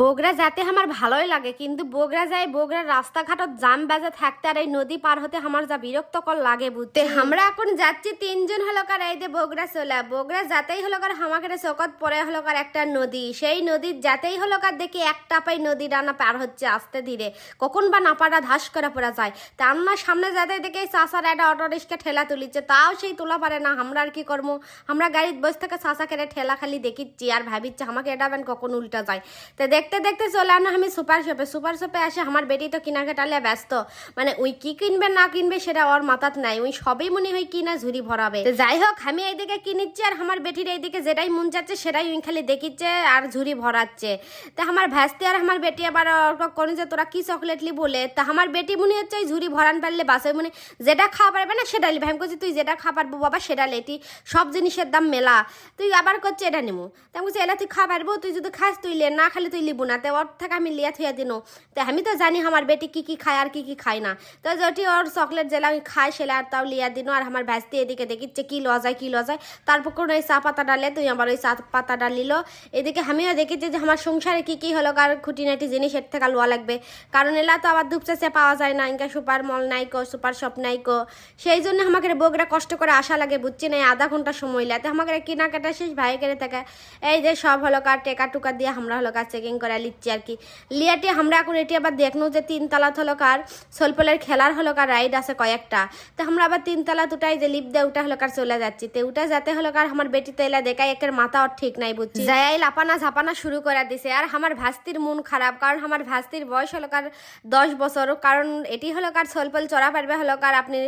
বগুড়া যেতে আমার ভালোই লাগে, কিন্তু বগুড়া যাই বগুড়ার রাস্তাঘাটত জাম বাজে থাকতে আর এই নদী পার হতে আমার যা বিরক্তকর লাগে বুঝতে আমরা এখন যাচ্ছি তিনজন হলো কার এই যে বগুড়া চলে। বগুড়া যাতেই হলো কার আমাকে চকত পরে হলো কার একটা নদী। সেই নদীর যাতেই হলো কার দেখি একটা পাই নদী ডানা পার হচ্ছে আস্তে ধীরে। কখন বা নাপাটা ধাস করে পড়া যায়। তা আমার সামনে যাতে দেখে এই চাষার একটা অটো রিক্সা ঠেলা তুলিচ্ছে। তাও সেই তোলা পারে না, আমরা আর কি করব? আমরা গাড়ির বসে থেকে চাষা কেটে ঠেলা খালি দেখিচ্ছি আর ভাবিচ্ছি আমাকে এটা কখন উল্টা যায়। তো দেখতে দেখতে চলে আনো আমি সুপার শপে। সুপার শপে আসে আমার বেটি তো কেনাকাটালে ব্যস্ত। মানে ওই কি কিনবে না কিনবে সেটা ওর মাথাত নাই। ওই সবই মনে হয় কিনা ঝুড়ি ভরাবে। যাই হোক, আমি এইদিকে কিনিচ্ছি আর আমার বেটির এইদিকে যেটাই মন যাচ্ছে সেটাই ওই খালি দেখিচ্ছে আর ঝুরি ভরাচ্ছে। তা আমার ভ্যাস্তে আর আমার বেটি আবার কোন যে তোরা কি চকলেটলি বলে তা আমার বেটি মনে হচ্ছে ওই ঝুড়ি ভরান পারলে বাসে মনে যেটা খাওয়া পারবে না সেটা লিবে। আমি করছি তুই যেটা খাওয়া পারব বাবা সেটা লেটি সব জিনিসের দাম মেলা। তুই আবার করছে এটা নেব তা আমি বলছি এটা তুই খাওয়া পারব? তুই যদি খাস তুই লে। না খালি তুই লিবু না। তো ওর থেকে আমি লিয়া থুয়া দিনো। তো আমি তো জানি আমার বেটি কি কি খায় আর কি কি খায় না। তো যেটি ওর চকলেট জেলা আমি খাই, সেলা আর তাও লিয়া দিনো। আর আমার ভাস্তি এদিকে দেখিচ্ছে কি লওয়া যায় কি লওয়া যায় তারপর কোনো ওই চা পাতা ডালে তুই আমার ওই চা পাতা ডালিল এদিকে আমিও দেখেছি যে আমার সংসারে কি কি হলো, কার খুঁটিনাটি জিনিস এর থেকে লোয়া লাগবে। কারণ এলা তো আবার দুপচেছে পাওয়া যায় না। ইনকা সুপার মল নাই কো, সুপার শপ নাই কো। সেই জন্য আমাকে বগরা কষ্ট করে আসা লাগে, বুঝছি না আধা ঘণ্টা সময় লাগে আমাকে কেনাকাটা শেষ ভাই করে থাকে, এই যে সব হলো কার টেকা টুকা দিয়ে, আমরা হলো কার চেকিং করে লিচ্ছি আর কি। লিয়াটি, আমরা এখন এটি আবার দেখনো যে তিনতলাত হলো কার, সোলপলের খেলার হলো কার রাইড আছে কয়েকটা। তো আমরা আবার তিনতলা দুটাই যে লিপ দিয়ে উঠা হলো কার চলে যাচ্ছি। তো উঠা যাতে হলো কার আমার বেটি তো এলা দেখাই একের মাথা ওর ঠিক নাই বুঝছি যাই লাপানা ঝাপানা শুরু করে দিছে। আর আমার ভাস্তির মন খারাপ, কারণ আমার ভাস্তির বয়স হলো কার দশ বছর। কারণ এটি হলো কার সোলপল চড়া পারবে হলো কার আপনি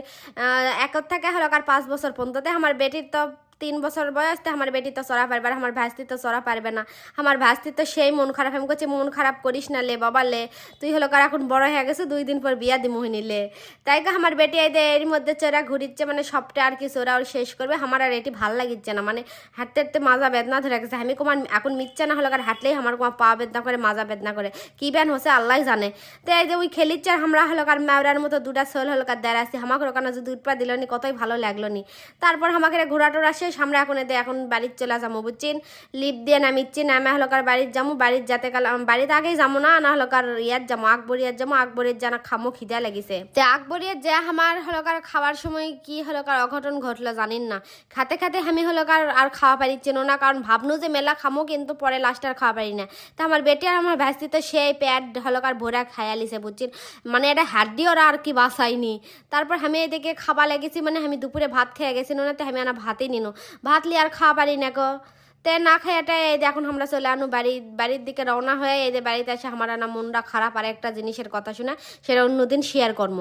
একর থেকে হলো কার পাঁচ বছর পর্যন্ততে আমার বেটির তো তিন বছর বয়স তো আমার বেটি তো চড়া পারবে আর আমার ভাস্তি তো চড়া পারবে না। আমার ভাস্তি তো সেই মন খারাপ। আমি করছি মন খারাপ করিস না লে বাবা লে। তুই হলো কার এখন বড় হয়ে গেছে, দুই দিন পর বিয়া দি মোহিনী লে। তাই আমার বেটি যে এর মধ্যে চোরা ঘুরিচ্ছে মানে সবটা আর কি চোরা ওর শেষ করবে। আমার আর এটি ভালো লাগিচ্ছে না মানে হাঁটতে হাঁটতে মাজা বেদনা ধরে গেছে। আমি কোমার এখন মিচ্ছে না হলো কার হাঁটলেই আমার কোমা পা বেদনা করে, মাজা বেদনা করে। কি ব্যান হচ্ছে আল্লাহ জানে। তো এই যে ওই খেলিচ্ছে আর আমরা হলো কার ম্যাওরার মতো দুটা সোল হলো কার দেড় আসছি আমাকে ওখানে যদি উৎপা দিল নি কতই ভালো লাগল নি। তারপর আমাকে ঘোরা টোরা শেষ আমরা এখন এতে এখন বাড়ির চলে যাব, বুঝছেন? লিপ দিয়ে নামিচ্ছি, নামে হলো কার বাড়ির যাব বাড়ির যাতে কাল বাড়িতে আগেই যাব না না হলো কার ইয়ার যাব আকবরিয়ার যাব আকবরের জানা খামো, খিদা লাগিছে। তো আকবরিয়ার যে আমার হলো কার খাওয়ার সময় কি হলো কার অঘটন ঘটলো জানিন না। খাতে খাতে আমি হলো কার আর খাওয়া পারিচ্ছি না, কারণ ভাবনু যে মেলা খামো, কিন্তু পরে লাস্ট আর খাওয়া পারি না। তা আমার বেটি আর আমার ভ্যাস্তি তো সেই প্যাট হলো কার ভোরা খায়ালিছে বুঝছেন? মানে এটা হাড্ডি ওরা আর কি বাসায়নি তারপর আমি এদিকে খাওয়া লেগেছি মানে আমি দুপুরে ভাত খেয়ে গেছি না তো আমি আনা ভাতই নিনো। ভাত লি আর খাওয়া পারি না গো। তে না খাইয়াটা এই এখন আমরা চলে আনু বাড়ি, বাড়ির দিকে রওনা হয়ে এই যে বাড়িতে এসে আমার না মনটা খারাপ আর একটা জিনিসের কথা শুনে সেটা অন্যদিন শেয়ার করব